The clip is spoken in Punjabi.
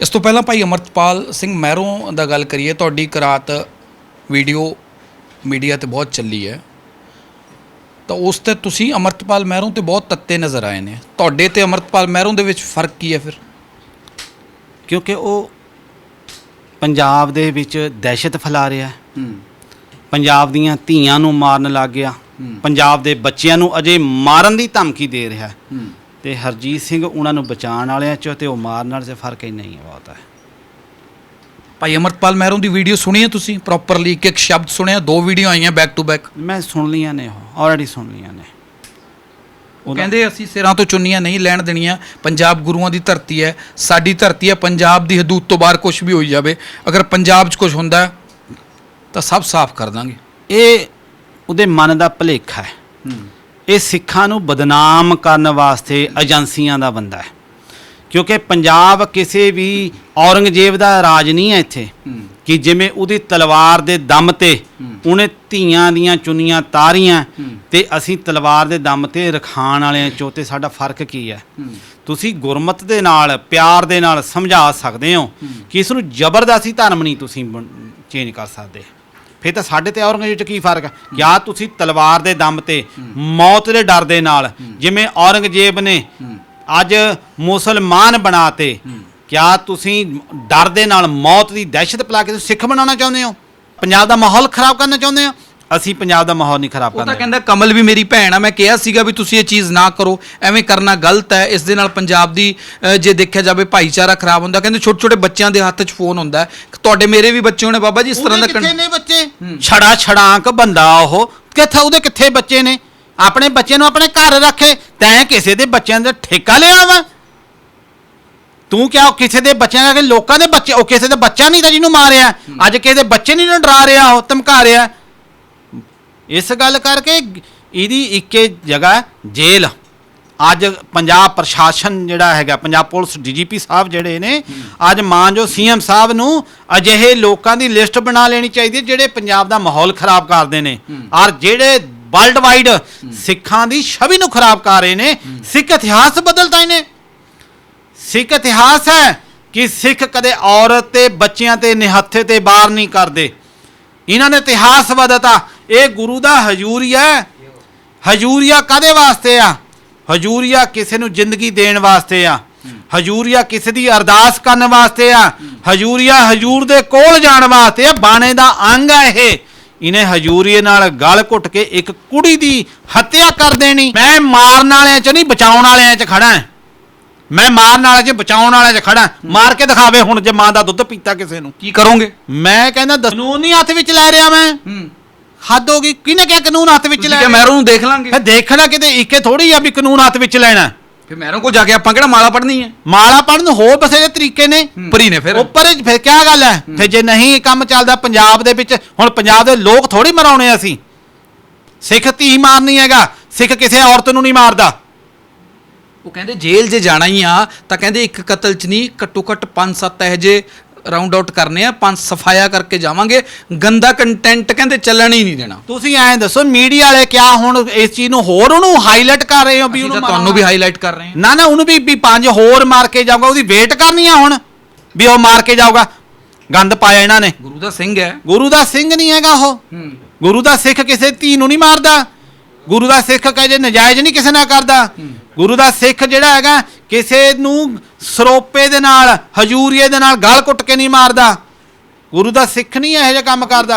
ਇਸ ਤੋਂ ਪਹਿਲਾਂ ਭਾਈ ਅਮਰਤਪਾਲ ਸਿੰਘ ਮਹਿਰੋਂ ਦਾ ਗੱਲ ਕਰੀਏ ਤੁਹਾਡੀ ਇੱਕ ਰਾਤ ਵੀਡੀਓ ਮੀਡੀਆ ਤੇ ਬਹੁਤ ਚੱਲੀ ਹੈ। ਤਾਂ ਉਸ ਤੇ ਤੁਸੀਂ ਅਮਰਤਪਾਲ ਮਹਿਰੋਂ ਤੇ ਬਹੁਤ ਤੱਤੇ ਨਜ਼ਰ ਆਏ ਨੇ। ਤੁਹਾਡੇ ਤੇ ਅਮਰਤਪਾਲ ਮਹਿਰੋਂ ਦੇ ਵਿੱਚ ਫ਼ਰਕ ਕੀ ਹੈ ਫਿਰ? ਕਿਉਂਕਿ ਉਹ ਪੰਜਾਬ ਦੇ ਵਿੱਚ ਦਹਿਸ਼ਤ ਫੈਲਾ ਰਿਹਾ ਹੈ। ਪੰਜਾਬ ਦੀਆਂ ਧੀਆਂ ਨੂੰ ਮਾਰਨ ਲੱਗ ਗਿਆ। ਪੰਜਾਬ ਦੇ ਬੱਚਿਆਂ ਨੂੰ ਅਜੇ ਮਾਰਨ ਦੀ ਧਮਕੀ ਦੇ ਰਿਹਾ ਹੈ। ਤੇ ਹਰਜੀਤ ਸਿੰਘ ਉਹਨਾਂ ਨੂੰ ਬਚਾਉਣ ਵਾਲਿਆਂ ਚ ਤੇ ਉਹ ਮਾਰਨ ਵਾਲੇ 'ਚ ਫ਼ਰਕ ਹੀ ਨਹੀਂ ਬਹੁਤ ਹੈ ਭਾਈ ਅਮਰਤਪਾਲ ਮਹਿਰੋਂ ਦੀ ਵੀਡੀਓ ਸੁਣੀ ਹੈ ਤੁਸੀਂ? ਪ੍ਰੋਪਰਲੀ ਇੱਕ ਇੱਕ ਸ਼ਬਦ ਸੁਣਿਆ ਦੋ ਵੀਡੀਓ ਆਈਆਂ ਬੈਕ ਟੂ ਬੈਕ ਮੈਂ ਸੁਣ ਲੀਆਂ ਨੇ ਉਹ ਆਲਰੇਡੀ ਸੁਣ ਲੀਆਂ ਨੇ। ਉਹ ਕਹਿੰਦੇ ਅਸੀਂ ਸਿਰਾਂ ਤੋਂ ਚੁੰਨੀਆਂ ਨਹੀਂ ਲੈਣ ਦੇਣੀਆਂ ਪੰਜਾਬ ਗੁਰੂਆਂ ਦੀ ਧਰਤੀ ਹੈ ਸਾਡੀ ਧਰਤੀ ਹੈ ਪੰਜਾਬ ਦੀ ਹਦੂਦ ਤੋਂ ਬਾਹਰ ਕੁਝ ਵੀ ਹੋਈ ਜਾਵੇ ਅਗਰ ਪੰਜਾਬ 'ਚ ਕੁਝ ਹੁੰਦਾ ਤਾਂ ਸਭ ਸਾਫ਼ ਕਰ ਦਾਂਗੇ। ਇਹ ਉਹਦੇ ਮਨ ਦਾ ਭੁਲੇਖਾ ਹੈ। ਇਹ ਸਿੱਖਾਂ ਨੂੰ ਬਦਨਾਮ ਕਰਨ ਵਾਸਤੇ ਏਜੰਸੀਆਂ ਦਾ ਬੰਦਾ ਹੈ। ਕਿਉਂਕਿ ਪੰਜਾਬ ਕਿਸੇ ਵੀ ਔਰੰਗਜ਼ੇਬ ਦਾ ਰਾਜ ਨਹੀਂ ਹੈ ਇੱਥੇ। ਕਿ ਜਿਵੇਂ ਉਹਦੀ ਤਲਵਾਰ ਦੇ ਦਮ ਤੇ ਉਹਨੇ ਧੀਆਂ ਦੀਆਂ ਚੁੰਨੀਆਂ ਤਾਰੀਆਂ ਤੇ ਅਸੀਂ ਤਲਵਾਰ ਦੇ ਦਮ ਤੇ ਰਖਾਣ ਵਾਲਿਆਂ ਚੋਂ ਤੇ ਸਾਡਾ ਫ਼ਰਕ ਕੀ ਹੈ? ਤੁਸੀਂ ਗੁਰਮਤ ਦੇ ਨਾਲ ਪਿਆਰ ਦੇ ਨਾਲ ਸਮਝਾ ਸਕਦੇ ਹੋ ਕਿ ਇਸ ਨੂੰ ਜ਼ਬਰਦਸਤੀ ਧਰਮ ਨਹੀਂ ਤੁਸੀਂ ਚੇਂਜ ਕਰ ਸਕਦੇ। ਫਿਰ ਤਾਂ ਸਾਡੇ ਤੇ ਔਰੰਗਜ਼ੇਬ ਚ ਕੀ ਫ਼ਰਕ ਹੈ? ਜਾਂ ਤੁਸੀਂ ਤਲਵਾਰ ਦੇ ਦਮ ਤੇ ਮੌਤ ਦੇ ਡਰ ਦੇ ਨਾਲ ਜਿਵੇਂ ਔਰੰਗਜ਼ੇਬ ਨੇ ਅੱਜ ਮੁਸਲਮਾਨ ਬਣਾਤੇ, ਕਿਆ ਤੁਸੀਂ ਡਰ ਦੇ ਨਾਲ ਮੌਤ ਦੀ ਦਹਿਸ਼ਤ ਪਲਾ ਕੇ ਤੁਸੀਂ ਸਿੱਖ ਬਣਾਉਣਾ ਚਾਹੁੰਦੇ ਹੋ? ਪੰਜਾਬ ਦਾ ਮਾਹੌਲ ਖਰਾਬ ਕਰਨਾ ਚਾਹੁੰਦੇ ਹੋ? ਅਸੀਂ ਪੰਜਾਬ ਦਾ ਮਾਹੌਲ ਨਹੀਂ ਖਰਾਬ ਉਹ ਤਾਂ ਕਰਨਾ ਕਹਿੰਦਾ ਕਮਲ ਵੀ ਮੇਰੀ ਭੈਣ ਆ ਮੈਂ ਕਿਹਾ ਸੀਗਾ ਵੀ ਤੁਸੀਂ ਇਹ ਚੀਜ਼ ਨਾ ਕਰੋ ਐਵੇਂ ਕਰਨਾ ਗਲਤ ਹੈ। ਇਸ ਦੇ ਨਾਲ ਪੰਜਾਬ ਦੀ ਅ, ਜੇ ਦੇਖਿਆ ਜਾਵੇ ਭਾਈਚਾਰਾ ਖਰਾਬ ਹੁੰਦਾ ਕਹਿੰਦੇ ਛੋਟੇ ਛੋਟੇ ਬੱਚਿਆਂ ਦੇ ਹੱਥ 'ਚ ਫੋਨ ਹੁੰਦਾ ਹੈ। ਤੁਹਾਡੇ ਮੇਰੇ ਵੀ ਬੱਚੇ ਹੋਣੇ ਬਾਬਾ ਜੀ ਇਸ ਤਰ੍ਹਾਂ ਦਾ ਉਹਦੇ ਕੰ- ਕਿੱਥੇ ਨੇ ਬੱਚੇ? ਛੜਾ ਛੜਾਂਕ ਬੰਦਾ ਉਹ। ਕਿੱਥੇ ਉਹਦੇ ਕਿੱਥੇ ਬੱਚੇ ਨੇ? ਆਪਣੇ ਬੱਚੇ ਨੂੰ ਆਪਣੇ ਘਰ ਰੱਖੇ ਤੈਂ ਕਿਸੇ ਦੇ ਬੱਚਿਆਂ ਦਾ ਠੇਕਾ ਲਿਆ ਵਾ? ਤੂੰ ਕਿਹਾ ਉਹ ਕਿਸੇ ਦੇ ਬੱਚਿਆਂ ਦਾ ਕਿ ਲੋਕਾਂ ਦੇ ਬੱਚੇ ਉਹ ਕਿਸੇ ਦਾ ਬੱਚਾ ਨਹੀਂ ਤਾਂ ਜਿਹਨੂੰ ਮਾਰਿਆ। ਅੱਜ ਕਿਸੇ ਦੇ ਬੱਚੇ ਨਹੀਂ ਨੂੰ ਡਰਾ ਰਿਹਾ ਉਹ ਧਮਕਾ ਰਿਹਾ। ਇਸ ਗੱਲ ਕਰਕੇ ਇਹਦੀ ਇੱਕੇ ਜਗ੍ਹਾ ਜੇਲ੍ਹ। ਅੱਜ ਪੰਜਾਬ ਪ੍ਰਸ਼ਾਸਨ ਜਿਹੜਾ ਹੈਗਾ, ਪੰਜਾਬ ਪੁਲਿਸ ਡੀਜੀਪੀ ਸਾਹਿਬ ਜਿਹੜੇ ਨੇ, ਅੱਜ ਮਾਨਜੋ ਸੀਐਮ ਸਾਹਿਬ ਨੂੰ ਅਜਿਹੇ ਲੋਕਾਂ ਦੀ ਲਿਸਟ ਬਣਾ ਲੈਣੀ ਚਾਹੀਦੀ ਹੈ, ਜਿਹੜੇ ਪੰਜਾਬ ਦਾ ਮਾਹੌਲ ਖਰਾਬ ਕਰਦੇ ਨੇ। ਔਰ ਜਿਹੜੇ ਵਰਲਡ ਵਾਈਡ ਸਿੱਖਾਂ ਦੀ ਛਵੀ ਨੂੰ ਖਰਾਬ ਕਰ ਰਹੇ ਨੇ, ਸਿੱਖ ਇਤਿਹਾਸ ਬਦਲਦਾ ਇਹਨੇ। ਸਿੱਖ ਇਤਿਹਾਸ ਹੈ ਕਿ ਸਿੱਖ ਕਦੇ ਔਰਤ ਤੇ ਬੱਚਿਆਂ ਤੇ ਨਿਹੱਥੇ ਤੇ ਬਾਹਰ ਨਹੀਂ ਕਰਦੇ। ਇਹਨਾਂ ਨੇ ਇਤਿਹਾਸ ਬਦਲਤਾ ਇਹ ਗੁਰੂ ਦਾ ਹਜੂਰੀਆ ਹਜੂਰੀਆ ਕਾਦੇ ਵਾਸਤੇ ਆ? ਹਜੂਰੀਆ ਕਿਸੇ ਨੂੰ ਜ਼ਿੰਦਗੀ ਦੇਣ ਵਾਸਤੇ ਆ। ਹਜੂਰੀਆ ਕਿਸੇ ਦੀ ਅਰਦਾਸ ਕਰਨ ਵਾਸਤੇ ਆ। ਹਜੂਰੀਆ ਹਜੂਰ ਦੇ ਕੋਲ ਜਾਣ ਵਾਸਤੇ ਆ। ਬਾਣੇ ਦਾ ਅੰਗ ਆ ਇਹ। ਇਹਨੇ ਹਜੂਰੀਏ ਨਾਲ ਗਲ ਘੁੱਟ ਕੇ ਇੱਕ ਕੁੜੀ ਦੀ ਹੱਤਿਆ ਕਰ ਦੇਣੀ। ਮੈਂ ਮਾਰਨ ਵਾਲਿਆਂ 'ਚ ਨਹੀਂ ਬਚਾਉਣ ਵਾਲਿਆਂ 'ਚ ਖੜਾ ਮੈਂ ਮਾਰਨ ਵਾਲਿਆਂ 'ਚ ਬਚਾਉਣ ਵਾਲਿਆਂ 'ਚ ਖੜਾ ਮਾਰ ਕੇ ਦਿਖਾਵੇ ਹੁਣ ਜੇ ਮਾਂ ਦਾ ਦੁੱਧ ਪੀਤਾ ਕਿਸੇ ਨੂੰ। ਕੀ ਕਰੋਗੇ? ਮੈਂ ਕਹਿੰਦਾ ਕਾਨੂੰਨ ਨਹੀਂ ਹੱਥ ਵਿੱਚ ਲੈ ਰਿਹਾ ਮੈਂ। ਹੂੰ। ਹੱਦ ਹੋ ਗਈ ਕਿਹਨੇ ਕਿਹਾ ਕਾਨੂੰਨ ਹੱਥ ਵਿੱਚ ਲੈ ਕਿ ਮਹਿਰੋਂ ਨੂੰ ਦੇਖ ਲਾਂਗੇ। ਫਿਰ ਦੇਖਣਾ ਕਿਤੇ ਇੱਕੇ ਥੋੜੀ ਆ ਵੀ ਕਾਨੂੰਨ ਹੱਥ ਵਿੱਚ ਲੈਣਾ। ਫਿਰ ਮਹਿਰੋਂ ਕੋਲ ਜਾ ਕੇ ਆਪਾਂ ਕਿਹੜਾ ਮਾਲਾ ਪੜਨੀ ਹੈ? ਮਾਲਾ ਪੜਨ ਹੋਰ ਬਥੇਰੇ ਤਰੀਕੇ ਨੇ। ਪਰੀ ਨੇ ਫਿਰ। ਉੱਪਰ ਫਿਰ ਕਿਆ ਗੱਲ ਹੈ? ਫਿਰ ਜੇ ਨਹੀਂ ਕੰਮ ਚੱਲਦਾ ਪੰਜਾਬ ਦੇ ਵਿੱਚ ਹੁਣ ਪੰਜਾਬ ਦੇ ਲੋਕ ਥੋੜੀ ਮਰਾਉਣੇ ਅਸੀਂ। ਸਿੱਖ ਧੀ ਮਾਰਨੀ ਹੈਗਾ ਸਿੱਖ ਕਿਸੇ ਔਰਤ ਨੂੰ ਨਹੀਂ ਮਾਰਦਾ। ਉਹ ਕਹਿੰਦੇ ਜੇਲ੍ਹ ਜੇ ਜਾਣਾ ਹੀ ਆ ਤਾਂ ਕਹਿੰਦੇ ਇੱਕ ਕਤਲ ਚ ਨਹੀਂ ਘੱਟੋ ਘੱਟ 5-7 ਇਹੋ ਜੇ ਰਾਉਂਡ ਆਊਟ ਕਰਨੇ ਆ ਪੰਜ ਸਫਾਇਆ ਕਰਕੇ ਜਾਵਾਂਗੇ। ਗੰਦਾ ਕੰਟੈਂਟ ਕਹਿੰਦੇ ਚੱਲਣ ਹੀ ਨਹੀਂ ਦੇਣਾ। ਤੁਸੀਂ ਐਂ ਦੱਸੋ ਮੀਡੀਆ ਵਾਲੇ ਕਿਆ ਹੁਣ ਇਸ ਚੀਜ਼ ਨੂੰ ਹੋਰ ਉਹਨੂੰ ਹਾਈਲਾਈਟ ਕਰ ਰਹੇ ਹੋ ਵੀ ਅਸੀਂ ਤਾਂ ਉਹਨੂੰ ਤੁਹਾਨੂੰ ਵੀ ਹਾਈਲਾਈਟ ਕਰ ਰਹੇ ਹਾਂ। ਨਾ ਨਾ ਉਹਨੂੰ ਵੀ ਵੀ ਪੰਜ ਹੋਰ ਮਾਰ ਕੇ ਜਾਊਗਾ ਉਹਦੀ ਵੇਟ ਕਰਨੀ ਆ ਹੁਣ ਵੀ ਉਹ ਮਾਰ ਕੇ ਜਾਊਗਾ। ਗੰਦ ਪਾਇਆ ਇਹਨਾਂ ਨੇ। ਗੁਰੂ ਦਾ ਸਿੰਘ ਹੈ। ਗੁਰੂ ਦਾ ਸਿੰਘ ਨਹੀਂ ਹੈਗਾ ਉਹ। ਹੂੰ। ਗੁਰੂ ਦਾ ਸਿੱਖ ਕਿਸੇ ਧੀ ਨੂੰ ਨਹੀਂ ਮਾਰਦਾ। ਗੁਰੂ ਦਾ ਸਿੱਖ ਕਹੇ ਨਜਾਇਜ਼ ਨਹੀਂ ਕਿਸੇ ਨਾਲ ਕਰਦਾ। ਗੁਰੂ ਦਾ ਸਿੱਖ ਜਿਹੜਾ ਹੈਗਾ ਕਿਸੇ ਨੂੰ ਸਰੋਪੇ ਦੇ ਨਾਲ, ਹਜੂਰੀਏ ਦੇ ਨਾਲ ਗਲ ਕੁੱਟ ਕੇ ਨਹੀਂ ਮਾਰਦਾ। ਗੁਰੂ ਦਾ ਸਿੱਖ ਨਹੀਂ ਇਹੋ ਜਿਹਾ ਕੰਮ ਕਰਦਾ।